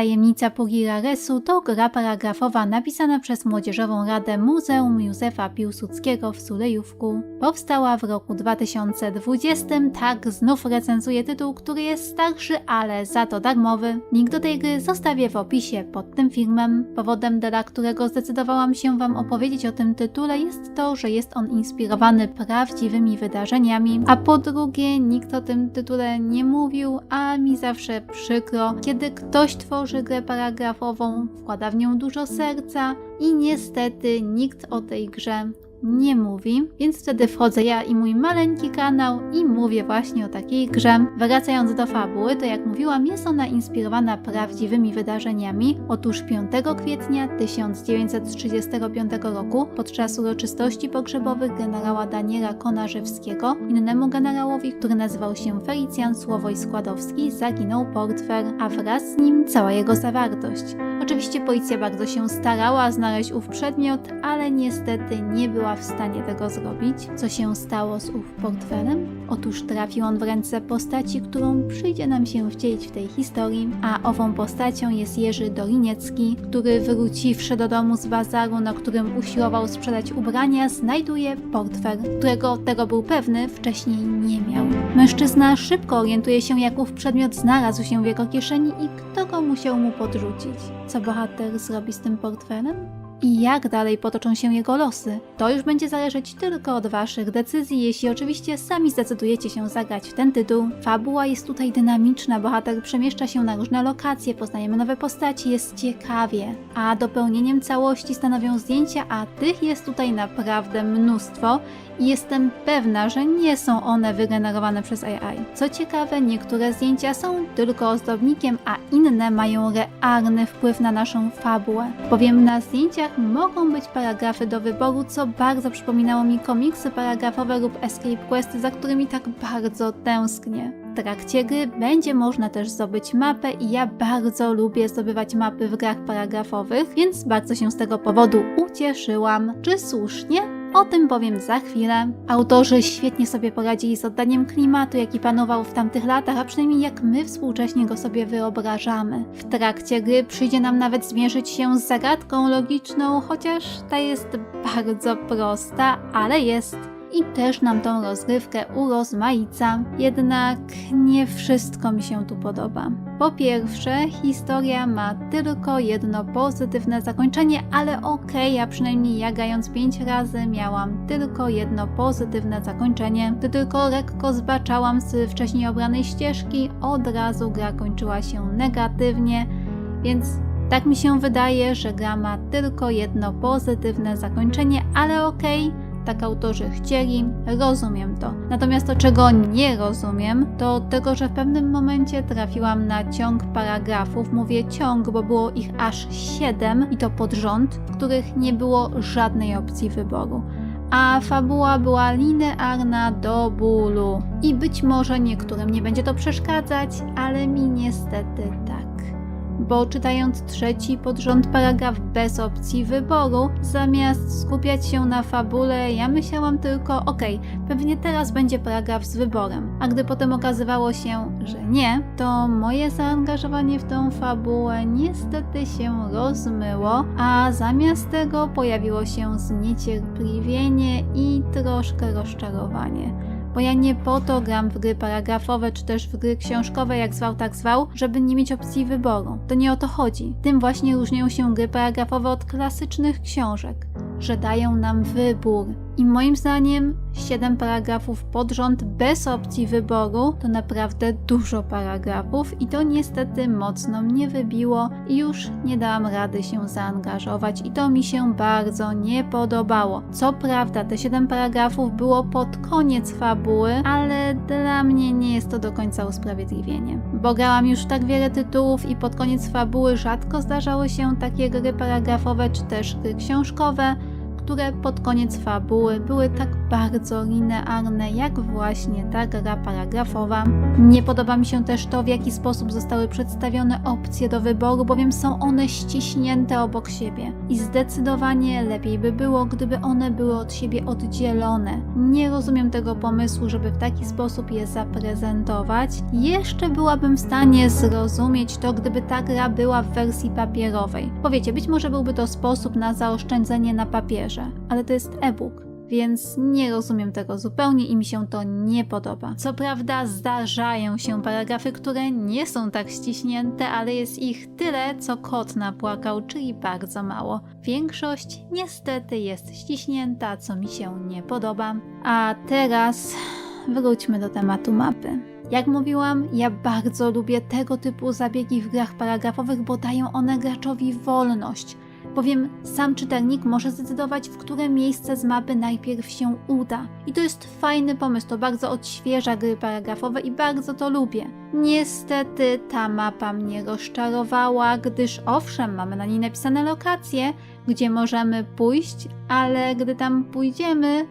Tajemnica Pugiraresu to gra paragrafowa napisana przez Młodzieżową Radę Muzeum Józefa Piłsudskiego w Sulejówku. Powstała w roku 2020, tak znów recenzuję tytuł, który jest starszy, ale za to darmowy. Link do tej gry zostawię w opisie pod tym filmem. Powodem, dla którego zdecydowałam się Wam opowiedzieć o tym tytule jest to, że jest on inspirowany prawdziwymi wydarzeniami, a po drugie nikt o tym tytule nie mówił, a mi zawsze przykro, kiedy ktoś tworzy grę paragrafową, wkłada w nią dużo serca i niestety nikt o tej grze nie mówi, więc wtedy wchodzę ja i mój maleńki kanał i mówię właśnie o takiej grze. Wracając do fabuły, to jak mówiłam, jest ona inspirowana prawdziwymi wydarzeniami. Otóż 5 kwietnia 1935 roku, podczas uroczystości pogrzebowych generała Daniela Konarzewskiego, innemu generałowi, który nazywał się Felicjan Słowoj Składowski, zaginął portfel, a wraz z nim cała jego zawartość. Oczywiście policja bardzo się starała znaleźć ów przedmiot, ale niestety nie była w stanie tego zrobić. Co się stało z ów portfelem? Otóż trafił on w ręce postaci, którą przyjdzie nam się wcielić w tej historii, a ową postacią jest Jerzy Doliniecki, który wróciwszy do domu z bazaru, na którym usiłował sprzedać ubrania, znajduje portfel, którego tego był pewny wcześniej nie miał. Mężczyzna szybko orientuje się, jak ów przedmiot znalazł się w jego kieszeni i kto go musiał mu podrzucić. Co bohater zrobi z tym portfelem? I jak dalej potoczą się jego losy? To już będzie zależeć tylko od Waszych decyzji, jeśli oczywiście sami zdecydujecie się zagrać w ten tytuł. Fabuła jest tutaj dynamiczna, bohater przemieszcza się na różne lokacje, poznajemy nowe postaci, jest ciekawie. A dopełnieniem całości stanowią zdjęcia, a tych jest tutaj naprawdę mnóstwo i jestem pewna, że nie są one wygenerowane przez AI. Co ciekawe, niektóre zdjęcia są tylko ozdobnikiem, a inne mają realny wpływ na naszą fabułę. Bowiem na zdjęciach mogą być paragrafy do wyboru, co bardzo przypominało mi komiksy paragrafowe lub escape questy, za którymi tak bardzo tęsknię. W trakcie gry będzie można też zdobyć mapę i ja bardzo lubię zdobywać mapy w grach paragrafowych, więc bardzo się z tego powodu ucieszyłam. Czy słusznie? O tym powiem za chwilę. Autorzy świetnie sobie poradzili z oddaniem klimatu, jaki panował w tamtych latach, a przynajmniej jak my współcześnie go sobie wyobrażamy. W trakcie gry przyjdzie nam nawet zmierzyć się z zagadką logiczną, chociaż ta jest bardzo prosta, ale jest i też nam tą rozgrywkę urozmaica. Jednak nie wszystko mi się tu podoba. Po pierwsze, historia ma tylko jedno pozytywne zakończenie, ale okej, a przynajmniej ja grając 5 razy miałam tylko jedno pozytywne zakończenie. Gdy tylko lekko zbaczałam z wcześniej obranej ścieżki, od razu gra kończyła się negatywnie, więc tak mi się wydaje, że gra ma tylko jedno pozytywne zakończenie, ale okej, tak autorzy chcieli, rozumiem to. Natomiast to, czego nie rozumiem, to tego, że w pewnym momencie trafiłam na ciąg paragrafów. Mówię ciąg, bo było ich aż 7 i to pod rząd, w których nie było żadnej opcji wyboru. A fabuła była linearna do bólu. I być może niektórym nie będzie to przeszkadzać, ale mi niestety tak bo czytając trzeci pod rząd paragraf bez opcji wyboru, zamiast skupiać się na fabule, ja myślałam tylko, okej, pewnie teraz będzie paragraf z wyborem. A gdy potem okazywało się, że nie, to moje zaangażowanie w tą fabułę niestety się rozmyło, a zamiast tego pojawiło się zniecierpliwienie i troszkę rozczarowanie bo ja nie po to gram w gry paragrafowe czy też w gry książkowe, jak zwał, tak zwał, żeby nie mieć opcji wyboru. To nie o to chodzi. Tym właśnie różnią się gry paragrafowe od klasycznych książek, że dają nam wybór. I moim zdaniem 7 paragrafów pod rząd bez opcji wyboru to naprawdę dużo paragrafów i to niestety mocno mnie wybiło i już nie dałam rady się zaangażować i to mi się bardzo nie podobało. Co prawda te 7 paragrafów było pod koniec fabuły, ale dla mnie nie jest to do końca usprawiedliwienie. Bo grałam już tak wiele tytułów i pod koniec fabuły rzadko zdarzały się takie gry paragrafowe czy też gry książkowe, które pod koniec fabuły były tak bardzo linearne, jak właśnie ta gra paragrafowa. Nie podoba mi się też to, w jaki sposób zostały przedstawione opcje do wyboru, bowiem są one ściśnięte obok siebie. I zdecydowanie lepiej by było, gdyby one były od siebie oddzielone. Nie rozumiem tego pomysłu, żeby w taki sposób je zaprezentować. Jeszcze byłabym w stanie zrozumieć to, gdyby ta gra była w wersji papierowej. Powiecie, być może byłby to sposób na zaoszczędzenie na papierze, ale to jest e-book więc nie rozumiem tego zupełnie i mi się to nie podoba. Co prawda zdarzają się paragrafy, które nie są tak ściśnięte, ale jest ich tyle, co kot napłakał, czyli bardzo mało. Większość niestety jest ściśnięta, co mi się nie podoba. A teraz wróćmy do tematu mapy. Jak mówiłam, ja bardzo lubię tego typu zabiegi w grach paragrafowych, bo dają one graczowi wolność bowiem sam czytelnik może zdecydować, w które miejsce z mapy najpierw się uda. I to jest fajny pomysł, to bardzo odświeża gry paragrafowe i bardzo to lubię. Niestety ta mapa mnie rozczarowała, gdyż owszem, mamy na niej napisane lokacje, gdzie możemy pójść, ale gdy tam pójdziemy,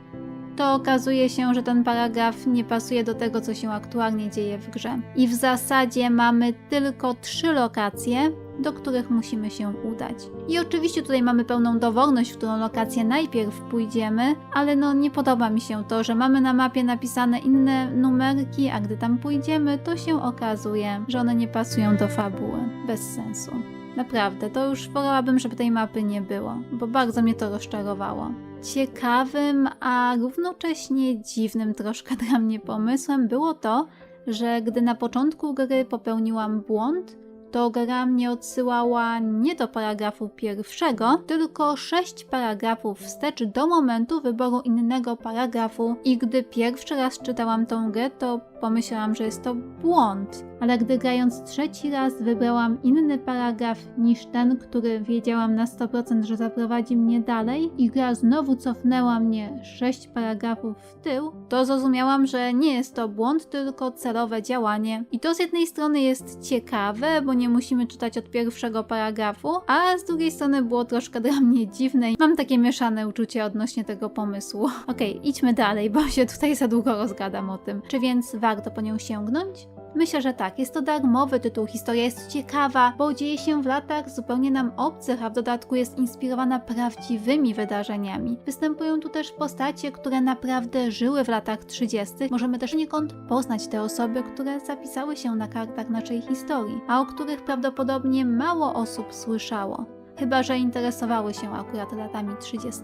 to okazuje się, że ten paragraf nie pasuje do tego, co się aktualnie dzieje w grze. I w zasadzie mamy tylko trzy lokacje, do których musimy się udać. I oczywiście tutaj mamy pełną dowolność, w którą lokację najpierw pójdziemy, ale no nie podoba mi się to, że mamy na mapie napisane inne numerki, a gdy tam pójdziemy, to się okazuje, że one nie pasują do fabuły. Bez sensu. Naprawdę, to już wolałabym, żeby tej mapy nie było, bo bardzo mnie to rozczarowało. Ciekawym, a równocześnie dziwnym troszkę dla mnie pomysłem było to, że gdy na początku gry popełniłam błąd, to gra mnie odsyłała nie do paragrafu pierwszego, tylko sześć paragrafów wstecz do momentu wyboru innego paragrafu. I gdy pierwszy raz czytałam tą grę, to pomyślałam, że jest to błąd. Ale gdy grając trzeci raz wybrałam inny paragraf niż ten, który wiedziałam na 100%, że zaprowadzi mnie dalej i gra znowu cofnęła mnie sześć paragrafów w tył, to zrozumiałam, że nie jest to błąd, tylko celowe działanie. I to z jednej strony jest ciekawe, bo nie musimy czytać od pierwszego paragrafu, a z drugiej strony było troszkę dla mnie dziwne i mam takie mieszane uczucie odnośnie tego pomysłu. Okej, okay, idźmy dalej, bo się tutaj za długo rozgadam o tym. Czy więc warto po nią sięgnąć? Myślę, że tak. Jest to darmowy tytuł. Historia jest ciekawa, bo dzieje się w latach zupełnie nam obcych, a w dodatku jest inspirowana prawdziwymi wydarzeniami. Występują tu też postacie, które naprawdę żyły w latach 30. Możemy też niekąd poznać te osoby, które zapisały się na kartach naszej historii, a o których prawdopodobnie mało osób słyszało chyba że interesowały się akurat latami 30.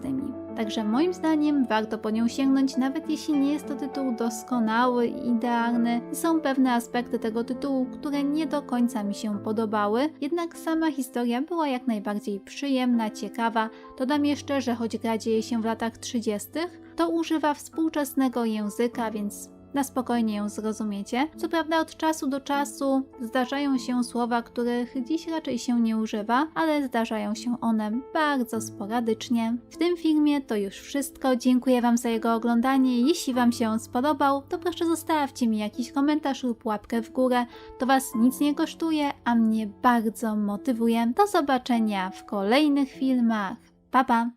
Także moim zdaniem warto po nią sięgnąć, nawet jeśli nie jest to tytuł doskonały i idealny. Są pewne aspekty tego tytułu, które nie do końca mi się podobały, jednak sama historia była jak najbardziej przyjemna, ciekawa. Dodam jeszcze, że choć gra dzieje się w latach 30., to używa współczesnego języka, więc na spokojnie ją zrozumiecie. Co prawda od czasu do czasu zdarzają się słowa, których dziś raczej się nie używa, ale zdarzają się one bardzo sporadycznie. W tym filmie to już wszystko. Dziękuję Wam za jego oglądanie. Jeśli Wam się on spodobał, to proszę zostawcie mi jakiś komentarz lub łapkę w górę. To Was nic nie kosztuje, a mnie bardzo motywuje. Do zobaczenia w kolejnych filmach. Pa pa!